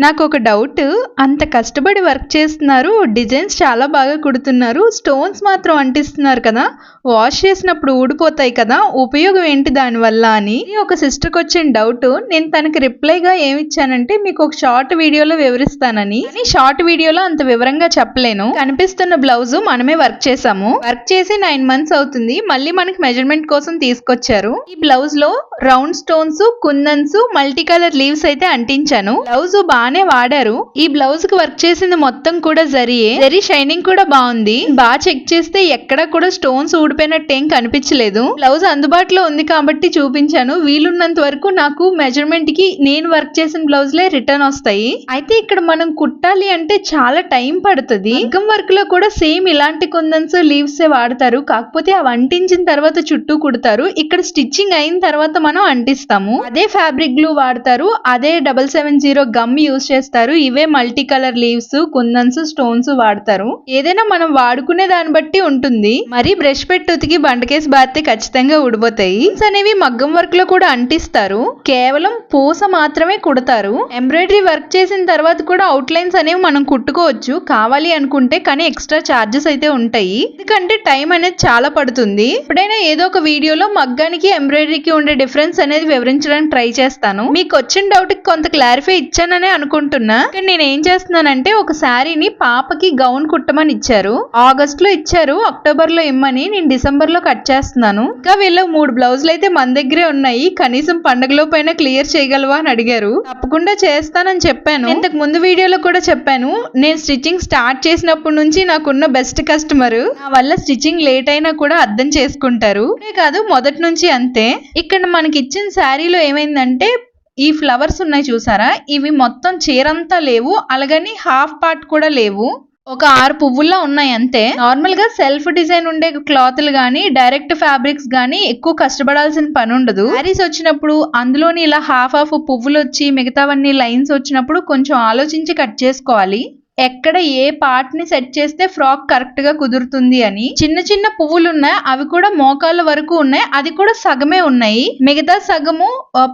నాకు ఒక డౌట్. అంత కష్టపడి వర్క్ చేస్తున్నారు. డిజైన్స్ చాలా బాగా కుడుతున్నారు. స్టోన్స్ మాత్రం అంటిస్తున్నారు కదా. వాష్ చేసినప్పుడు ఊడిపోతాయి కదా. ఉపయోగం ఏంటి దానివల్ల అని. ఒక సిస్టర్కి వచ్చిన డౌట్ నేను తనకి రిప్లైగా ఏమి ఇచ్చానంటే మీకు ఒక షార్ట్ వీడియోలో వివరిస్తానని. కానీ షార్ట్ వీడియోలో అంత వివరంగా చెప్పలేను. కనిపిస్తున్న బ్లౌజ్ మనమే వర్క్ చేసాము వర్క్ చేసి నైన్ మంత్స్ అవుతుంది. మళ్ళీ మనకి మెజర్మెంట్ కోసం తీసుకొచ్చారు. ఈ బ్లౌజ్లో round stones kundans multi colour leaves అయితే అంటించాను. బ్లౌజ్ బాగా బానే వాడారు. ఈ బ్లౌజ్కి వర్క్ చేసింది మొత్తం కూడా జరియే. జరీ షైనింగ్ కూడా బాగుంది బాగా చెక్ చేస్తే ఎక్కడా కూడా స్టోన్స్ ఊడిపోయినట్టు ఏం కనిపించలేదు. బ్లౌజ్ అందుబాటులో ఉంది కాబట్టి చూపించాను. వీలున్నంత వరకు నాకు మెజర్మెంట్కి నేను వర్క్ చేసిన బ్లౌజ్ లే రిటర్న్ వస్తాయి. అయితే ఇక్కడ మనం కుట్టాలి అంటే చాలా టైం పడుతుంది. మగ్గం వర్క్లో కూడా సేమ్ ఇలాంటి కుందన్స్ లీవ్స్ వాడతారు. కాకపోతే అవి అంటించిన తర్వాత చుట్టూ కుడతారు. ఇక్కడ స్టిచ్చింగ్ అయిన తర్వాత మనం అంటిస్తాము. అదే ఫ్యాబ్రిక్ గ్లూ వాడతారు. అదే double seven zero gum use చేస్తారు. ఇవే multi colour leaves kundans stones వాడతారు. ఏదైనా మనం వాడుకునే దాన్ని బట్టి ఉంటుంది. మరి బ్రష్ పెట్టి ఉతికి బండకేసి బారితే ఖచ్చితంగా ఊడిపోతాయి. అనేవి మగ్గం వర్క్లో కూడా అంటిస్తారు. కేవలం పూస మాత్రమే కుడతారు. ఎంబ్రాయిడరీ వర్క్ చేసిన తర్వాత కూడా అవుట్ లైన్స్ అనేవి మనం కుట్టుకోవచ్చు. కావాలి అనుకుంటే కానీ ఎక్స్ట్రా చార్జెస్ అయితే ఉంటాయి. ఎందుకంటే టైం అనేది చాలా పడుతుంది. ఎప్పుడైనా ఏదో ఒక వీడియోలో మగ్గానికి ఎంబ్రాయిడరీకి ఉండే డిఫరెన్స్ అనేది వివరించడానికి ట్రై చేస్తాను. మీకు వచ్చిన డౌట్కి కొంత క్లారిఫై ఇచ్చాననే అనుకుంటున్నా. ఇక్కడ నేను ఏం చేస్తున్నానంటే ఒక శారీని పాపకి గౌన్ కుట్టమని ఇచ్చారు. ఆగస్ట్లో ఇచ్చారు అక్టోబర్లో ఇమ్మని నేను డిసెంబర్లో కట్ చేస్తున్నాను. ఇంకా వీళ్ళు మూడు బ్లౌజులు అయితే మన దగ్గరే ఉన్నాయి. కనీసం పండగలో పైన క్లియర్ చేయగలవా అని అడిగారు. తప్పకుండా చేస్తానని చెప్పాను. ఇంతకు ముందు వీడియోలో కూడా చెప్పాను. నేను స్టిచ్చింగ్ స్టార్ట్ చేసినప్పటి నుంచి నాకున్న బెస్ట్ కస్టమర్. నా వల్ల స్టిచ్చింగ్ లేట్ అయినా కూడా అర్థం చేసుకుంటారు. కాదు మొదటి నుంచి అంతే. ఇక్కడ మనకి ఇచ్చిన శారీలో ఏమైందంటే ఈ ఫ్లవర్స్ ఉన్నాయి చూసారా? ఇవి మొత్తం చీరంతా లేవు. అలాగని హాఫ్ పార్ట్ కూడా లేవు. ఒక ఆరు పువ్వుల్లో ఉన్నాయి అంతే. నార్మల్గా సెల్ఫ్ డిజైన్ ఉండే క్లాత్లు గానీ డైరెక్ట్ ఫ్యాబ్రిక్స్ గానీ ఎక్కువ కష్టపడాల్సిన పని ఉండదు. శారీస్ వచ్చినప్పుడు అందులోని ఇలా హాఫ్ హాఫ్ పువ్వులు వచ్చి మిగతావన్నీ లైన్స్ వచ్చినప్పుడు కొంచెం ఆలోచించి కట్ చేసుకోవాలి. ఎక్కడ ఏ పార్ట్ని సెట్ చేస్తే ఫ్రాక్ కరెక్ట్గా కుదురుతుంది అని చిన్న చిన్న పువ్వులు ఉన్నాయి అవి కూడా మోకాళ్ళ వరకు ఉన్నాయి అది కూడా సగమే ఉన్నాయి. మిగతా సగము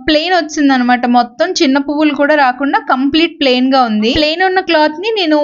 ప్లెయిన్ వచ్చింది అనమాట మొత్తం చిన్న పువ్వులు కూడా రాకుండా కంప్లీట్ ప్లెయిన్గా ఉంది. ప్లెయిన్ ఉన్న క్లాత్ని నేను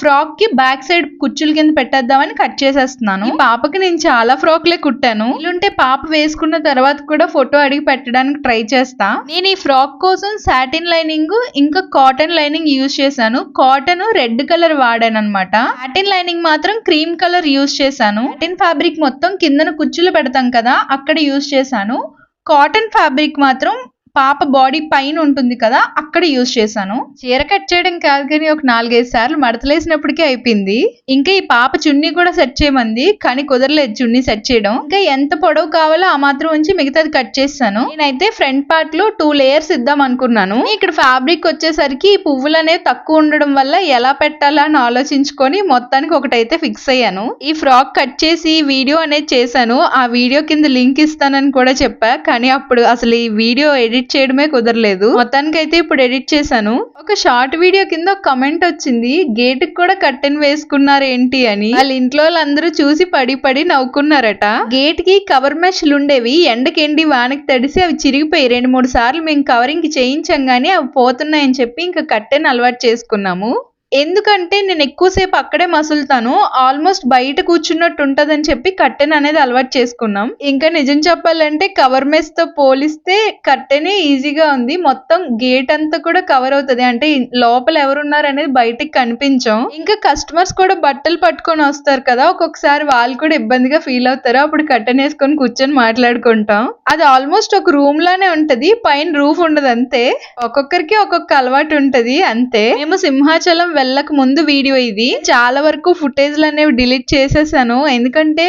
ఫ్రాక్కి బ్యాక్ సైడ్ కుచ్చుల కింద పెట్టేద్దామని కట్ చేసేస్తున్నాను. పాపకి నేను చాలా ఫ్రాక్లే కుట్టాను. ఇల్లుంటే పాప వేసుకున్న తర్వాత కూడా ఫోటో అడిగి పెట్టడానికి ట్రై చేస్తా. నేను ఈ ఫ్రాక్ కోసం సాటిన్ లైనింగ్ ఇంకా కాటన్ లైనింగ్ యూజ్ చేశాను. కాటన్ రెడ్ కలర్ వాడాను అనమాట సాటిన్ లైనింగ్ మాత్రం క్రీమ్ కలర్ యూజ్ చేశాను. సాటిన్ ఫ్యాబ్రిక్ మొత్తం కిందన కుచ్చులు పెడతాం కదా అక్కడ యూజ్ చేశాను. కాటన్ ఫ్యాబ్రిక్ మాత్రం పాప బాడీ పైన ఉంటుంది కదా అక్కడ యూజ్ చేశాను. చీర కట్ చేయడం కాదు కానీ ఒక నాలుగైదు సార్లు మడతలేసినప్పటికీ అయిపోయింది. ఇంకా ఈ పాప చున్నీ కూడా సెట్ చేయమంది కానీ కుదరలేదు చున్నీ సెట్ చేయడం. ఇంకా ఎంత పొడవు కావాలో ఆ మాత్రం ఉంచి మిగతాది కట్ చేస్తాను నేనైతే ఫ్రంట్ పార్ట్లో టూ లేయర్స్ ఇద్దాం అనుకున్నాను. ఇక్కడ ఫ్యాబ్రిక్ వచ్చేసరికి ఈ పువ్వులు అనేవి తక్కువ ఉండడం వల్ల ఎలా పెట్టాలా అని ఆలోచించుకొని మొత్తానికి ఒకటైతే ఫిక్స్ అయ్యాను. ఈ ఫ్రాక్ కట్ చేసి వీడియో అనేది చేశాను. ఆ వీడియో కింద లింక్ ఇస్తానని కూడా చెప్పా కానీ అప్పుడు అసలు ఈ వీడియో ఎడిట్ ఎడిట్ చేయడమే కుదరలేదు. మొత్తానికి అయితే ఇప్పుడు ఎడిట్ చేశాను. ఒక షార్ట్ వీడియో కింద ఒక కమెంట్ వచ్చింది. గేట్కి కూడా కట్టెన్ వేసుకున్నారు ఏంటి అని. వాళ్ళ ఇంట్లో వాళ్ళందరూ చూసి పడి పడి నవ్వుకున్నారట. గేట్కి కవర్ మెష్లు ఉండేవి. ఎండకెండి వానకి తడిసి అవి చిరిగిపోయి రెండు మూడు సార్లు మేము కవరింగ్ చేయించాం గానీ అవి పోతున్నాయని చెప్పి ఇంకా కట్టెన్ అలవాటు చేసుకున్నాము. ఎందుకంటే నేను ఎక్కువసేపు అక్కడే మసులుతాను. ఆల్మోస్ట్ బయట కూర్చున్నట్టు ఉంటదని చెప్పి కట్టెన్ అనేది అలవాటు చేసుకున్నాం. ఇంకా నిజం చెప్పాలంటే కవర్ మెస్తో పోలిస్తే కట్టెనే ఈజీగా ఉంది. మొత్తం గేట్ అంతా కూడా కవర్ అవుతుంది. అంటే లోపల ఎవరున్నారు అనేది బయటకి కనిపించాం. ఇంకా కస్టమర్స్ కూడా బట్టలు పట్టుకొని వస్తారు కదా ఒక్కొక్కసారి వాళ్ళు కూడా ఇబ్బందిగా ఫీల్ అవుతారు. అప్పుడు కట్టెన్ వేసుకొని కూర్చొని మాట్లాడుకుంటాం. అది ఆల్మోస్ట్ ఒక రూమ్ లానే ఉంటది. పైన రూఫ్ ఉండదు అంతే. ఒక్కొక్కరికి ఒక్కొక్క అలవాటు ఉంటది అంతే. మేము సింహాచలం వెళ్ళక ముందు వీడియో ఇది. చాలా వరకు ఫుటేజ్లు అనేవి డిలీట్ చేసేసాను. ఎందుకంటే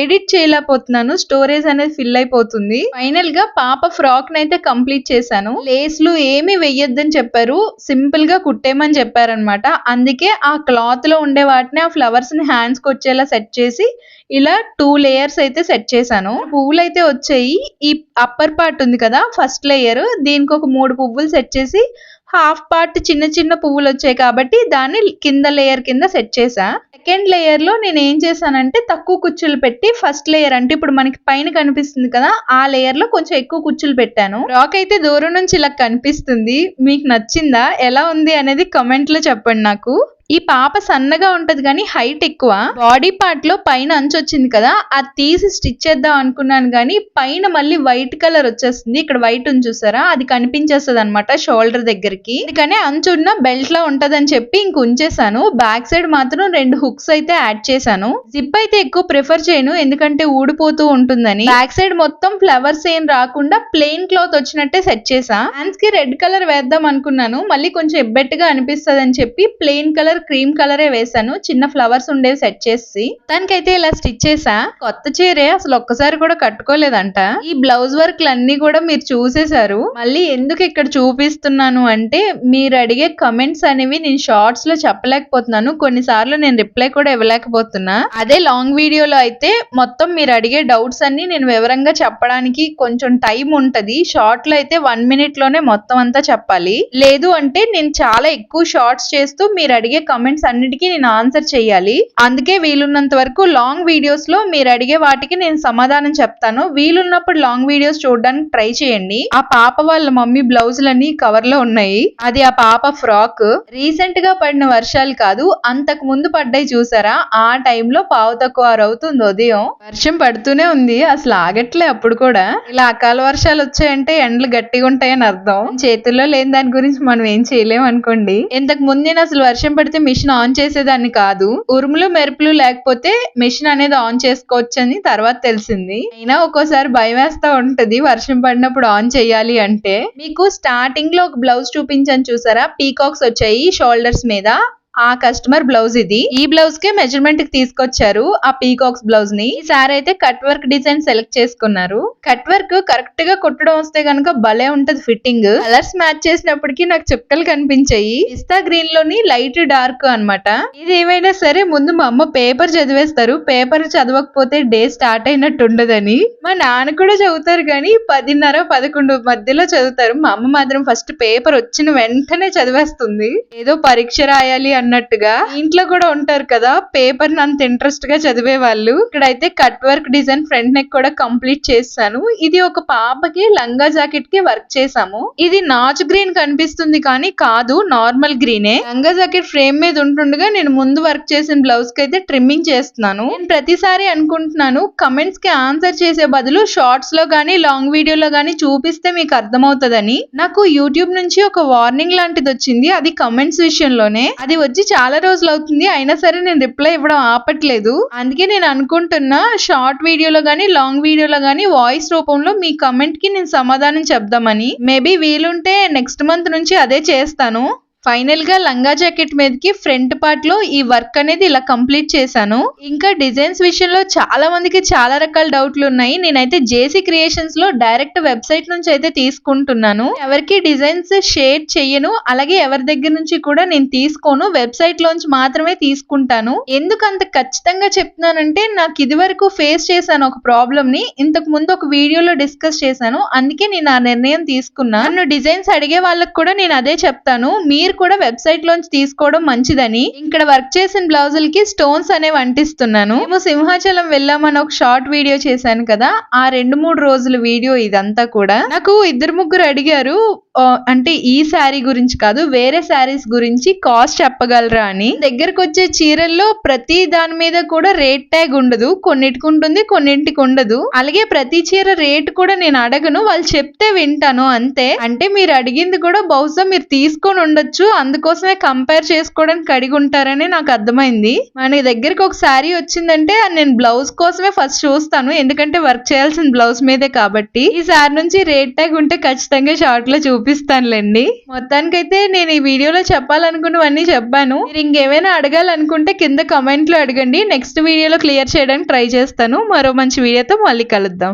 ఎడిట్ చేయలేకపోతున్నాను. స్టోరేజ్ అనేది ఫిల్ అయిపోతుంది. ఫైనల్గా పాప ఫ్రాక్ నైతే కంప్లీట్ చేశాను. లేస్లు ఏమి వెయ్యొద్దని చెప్పారు. సింపుల్గా కుట్టేమని చెప్పారనమాట అందుకే ఆ క్లాత్లో ఉండే వాటిని ఆ ఫ్లవర్స్ని హ్యాండ్స్కి వచ్చేలా సెట్ చేసి ఇలా టూ లేయర్స్ అయితే సెట్ చేశాను. పువ్వులు అయితే వచ్చాయి. ఈ అప్పర్ పార్ట్ ఉంది కదా ఫస్ట్ లేయర్ దీనికి ఒక మూడు పువ్వులు సెట్ చేసి హాఫ్ పార్ట్ చిన్న చిన్న పువ్వులు వచ్చాయి కాబట్టి దాన్ని కింద లేయర్ కింద సెట్ చేసా సెకండ్ లేయర్లో నేను ఏం చేశానంటే తక్కువ కుచ్చులు పెట్టి ఫస్ట్ లేయర్ అంటే ఇప్పుడు మనకి పైన కనిపిస్తుంది కదా ఆ లేయర్లో కొంచెం ఎక్కువ కుచ్చులు పెట్టాను. రాక్ అయితే దూరం నుంచి ఇలా కనిపిస్తుంది. మీకు నచ్చిందా? ఎలా ఉంది అనేది కమెంట్లో చెప్పండి నాకు. ఈ పాప సన్నగా ఉంటది కానీ హైట్ ఎక్కువ. బాడీ పార్ట్లో పైన అంచు వచ్చింది కదా అది తీసి స్టిచ్ చేద్దాం అనుకున్నాను కానీ పైన మళ్ళీ వైట్ కలర్ వచ్చేస్తుంది. ఇక్కడ వైట్ ఉంది చూసారా? అది కనిపించేస్తుంది అనమాట షోల్డర్ దగ్గరికి. అందుకనే అంచు ఉన్న బెల్ట్ లా ఉంటదని చెప్పి ఇంక ఉంచేసాను బ్యాక్ సైడ్ మాత్రం రెండు హుక్స్ అయితే యాడ్ చేశాను. జిప్ అయితే ఎక్కువ ప్రిఫర్ చేయను ఎందుకంటే ఊడిపోతూ ఉంటుందని. బ్యాక్ సైడ్ మొత్తం ఫ్లవర్స్ ఏం రాకుండా ప్లెయిన్ క్లాత్ వచ్చినట్టే సెట్ చేసా హ్యాండ్స్కి రెడ్ కలర్ వేద్దాం అనుకున్నాను మళ్ళీ కొంచెం ఎబ్బెట్టుగా అనిపిస్తుంది అని చెప్పి ప్లెయిన్ కలర్ క్రీమ్ కలరే వేసాను చిన్న ఫ్లవర్స్ ఉండేవి సెట్ చేసి. దానికైతే ఇలా స్టిచ్ చేసా. కొత్త చీరే అసలు ఒక్కసారి కూడా కట్టుకోలేదంట. ఈ బ్లౌజ్ వర్క్ అన్ని కూడా మీరు చూసేశారు. మళ్ళీ ఎందుకు ఇక్కడ చూపిస్తున్నాను అంటే మీరు అడిగే కమెంట్స్ అనేవి నేను షార్ట్స్లో చెప్పలేకపోతున్నాను. కొన్నిసార్లు నేను రిప్లై కూడా ఇవ్వలేకపోతున్నా. అదే లాంగ్ వీడియోలో అయితే మొత్తం మీరు అడిగే డౌట్స్ అన్ని నేను వివరంగా చెప్పడానికి కొంచెం టైం ఉంటది. షార్ట్లో అయితే వన్ మినిట్లోనే మొత్తం అంతా చెప్పాలి. లేదు అంటే నేను చాలా ఎక్కువ షార్ట్స్ చేస్తూ మీరు అడిగే కమెంట్స్ అన్నిటికీ నేను ఆన్సర్ చేయాలి. అందుకే వీలున్నంత వరకు లాంగ్ వీడియోస్లో మీరు అడిగే వాటికి నేను సమాధానం చెప్తాను. వీలున్నప్పుడు లాంగ్ వీడియోస్ చూడడానికి ట్రై చేయండి. ఆ పాప వాళ్ళ మమ్మీ బ్లౌజులన్నీ కవర్లో ఉన్నాయి. అది ఆ పాప ఫ్రాక్. రీసెంట్గా పడిన వర్షాలు కాదు అంతకు ముందు పడ్డాయి చూసారా? ఆ టైంలో పావు తక్కువ అవుతుంది ఉదయం. వర్షం పడుతూనే ఉంది అసలు ఆగట్లే అప్పుడు కూడా. ఇలా అకాల వర్షాలు వచ్చాయంటే ఎండలు గట్టిగా ఉంటాయని అర్థం. చేతుల్లో లేని దాని గురించి మనం ఏం చేయలేం అనుకోండి. ఇంతకు ముందు నేను అసలు వర్షం పడితే మిషన్ ఆన్ చేసేదాన్ని కాదు. ఉరుములు మెరుపులు లేకపోతే మిషన్ అనేది ఆన్ చేసుకోవచ్చు అని తర్వాత తెలిసింది. అయినా ఒక్కోసారి భయం వేస్తా ఉంటది. వర్షం పడినప్పుడు ఆన్ చేయాలి అంటే. మీకు స్టార్టింగ్లో ఒక బ్లౌజ్ చూపించాను చూసారా? పీకాక్స్ వచ్చాయి షోల్డర్స్ మీద. ఆ కస్టమర్ బ్లౌజ్ ఇది. ఈ బ్లౌజ్ కే మెజర్మెంట్కి తీసుకొచ్చారు ఆ పీకాక్స్ బ్లౌజ్ని. ఈసారి అయితే కట్ వర్క్ డిజైన్ సెలెక్ట్ చేసుకున్నారు. కట్ వర్క్ కరెక్ట్గా కుట్టడం వస్తే కనుక భలే ఉంటది ఫిట్టింగ్ కలర్స్ మ్యాచ్ చేసినప్పటికీ నాకు చుక్కలు కనిపించాయి. పిస్తా గ్రీన్లోని లైట్ డార్క్ అన్నమాట. ఇది ఏమైనా సరే ముందు మా అమ్మ పేపర్ చదివేస్తారు. పేపర్ చదవకపోతే డే స్టార్ట్ అయినట్టు ఉండదని. మా నాన్న కూడా చదువుతారు కానీ పదిన్నర పదకొండు మధ్యలో చదువుతారు. మా అమ్మ మాత్రం ఫస్ట్ పేపర్ వచ్చిన వెంటనే చదివేస్తుంది. ఏదో పరీక్ష రాయాలి అన్నట్టుగా ఇంట్లో కూడా ఉంటారు కదా పేపర్ అంత ఇంట్రెస్ట్గా చదివే వాళ్ళు. ఇక్కడైతే cut work design front neck కూడా కంప్లీట్ చేశాను ఇది ఒక పాపకి లంగా జాకెట్కి వర్క్ చేసాము ఇది నాచ్ గ్రీన్ కనిపిస్తుంది కానీ కాదు నార్మల్ గ్రీనే లంగా జాకెట్ ఫ్రేమ్ మీద ఉంటుండగా నేను ముందు వర్క్ చేసిన బ్లౌజ్కి అయితే ట్రిమ్మింగ్ చేస్తున్నాను. నేను ప్రతిసారి అనుకుంటున్నాను కమెంట్స్కి ఆన్సర్ చేసే బదులు షార్ట్స్లో గానీ లాంగ్ వీడియోలో గానీ చూపిస్తే మీకు అర్థమవుతుందని. నాకు యూట్యూబ్ నుంచి ఒక వార్నింగ్ లాంటిది వచ్చింది. అది కమెంట్స్ విషయంలోనే. అది వచ్చి చాలా రోజులు అవుతుంది. అయినా సరే నేను రిప్లై ఇవ్వడం ఆపట్లేదు. అందుకే నేను అనుకుంటున్నా షార్ట్ వీడియోలో గానీ లాంగ్ వీడియోలో గానీ వాయిస్ రూపంలో మీ కమెంట్కి నేను సమాధానం చెప్దామని. మేబీ వీలుంటే నెక్స్ట్ మంత్ నుంచి అదే చేస్తాను. ఫైనల్గా లంగా జాకెట్ మీదకి ఫ్రంట్ పార్ట్లో ఈ వర్క్ అనేది ఇలా కంప్లీట్ చేశాను. ఇంకా డిజైన్స్ విషయంలో చాలా మందికి చాలా రకాల డౌట్లు ఉన్నాయి. నేనైతే జేసీ క్రియేషన్స్లో డైరెక్ట్ వెబ్సైట్ నుంచి అయితే తీసుకుంటున్నాను. ఎవరికి డిజైన్స్ షేర్ చేయను అలాగే ఎవరి దగ్గర నుంచి కూడా నేను తీసుకోను వెబ్సైట్ లోంచి మాత్రమే తీసుకుంటాను. ఎందుకు అంత ఖచ్చితంగా చెప్తున్నానంటే నాకు ఇది వరకు ఫేస్ చేశాను ఒక ప్రాబ్లమ్ని ఇంతకు ముందు ఒక వీడియోలో డిస్కస్ చేశాను అందుకే నేను ఆ నిర్ణయం తీసుకున్నా. నన్ను డిజైన్స్ అడిగే వాళ్ళకి కూడా నేను అదే చెప్తాను. మీరు కూడా వెబ్సైట్ లోంచి తీసుకోవడం మంచిదని. ఇక్కడ వర్క్ చేసిన బ్లౌజులకి స్టోన్స్ అనేవి అంటిస్తున్నాను. మేము సింహాచలం వెళ్ళామని ఒక షార్ట్ వీడియో చేశాను కదా ఆ రెండు మూడు రోజుల వీడియో ఇదంతా కూడా. నాకు ఇద్దరు ముగ్గురు అడిగారు అంటే ఈ శారీ గురించి కాదు వేరే శారీస్ గురించి కాస్ట్ చెప్పగలరా అని. దగ్గరకు వచ్చే చీరల్లో ప్రతి దాని మీద కూడా రేట్ ట్యాగ్ ఉండదు. కొన్నిటికి ఉంటుంది కొన్నింటికి ఉండదు. అలాగే ప్రతి చీర రేట్ కూడా నేను అడగను వాళ్ళు చెప్తే వింటాను అంతే. అంటే మీరు అడిగింది కూడా బహుశా మీరు తీసుకొని ఉండొచ్చు అందుకోసమే కంపేర్ చేసుకోవడానికి అడిగి ఉంటారని నాకు అర్థమైంది. మన దగ్గరికి ఒక శారీ వచ్చిందంటే నేను బ్లౌజ్ కోసమే ఫస్ట్ చూస్తాను. ఎందుకంటే వర్క్ చేయాల్సిన బ్లౌజ్ మీదే కాబట్టి. ఈ సారి నుంచి రేట్ ట్యాగ్ ఉంటే ఖచ్చితంగా షార్ట్లో చూపిస్తానులేండి. మొత్తానికైతే నేను ఈ వీడియోలో చెప్పాలనుకున్నవన్నీ చెప్పాను. మీరు ఇంకేమైనా అడగాలనుకుంటే కింద కమెంట్లో అడగండి. నెక్స్ట్ వీడియోలో క్లియర్ చేయడానికి ట్రై చేస్తాను. మరో మంచి వీడియోతో మళ్ళీ కలుద్దాం.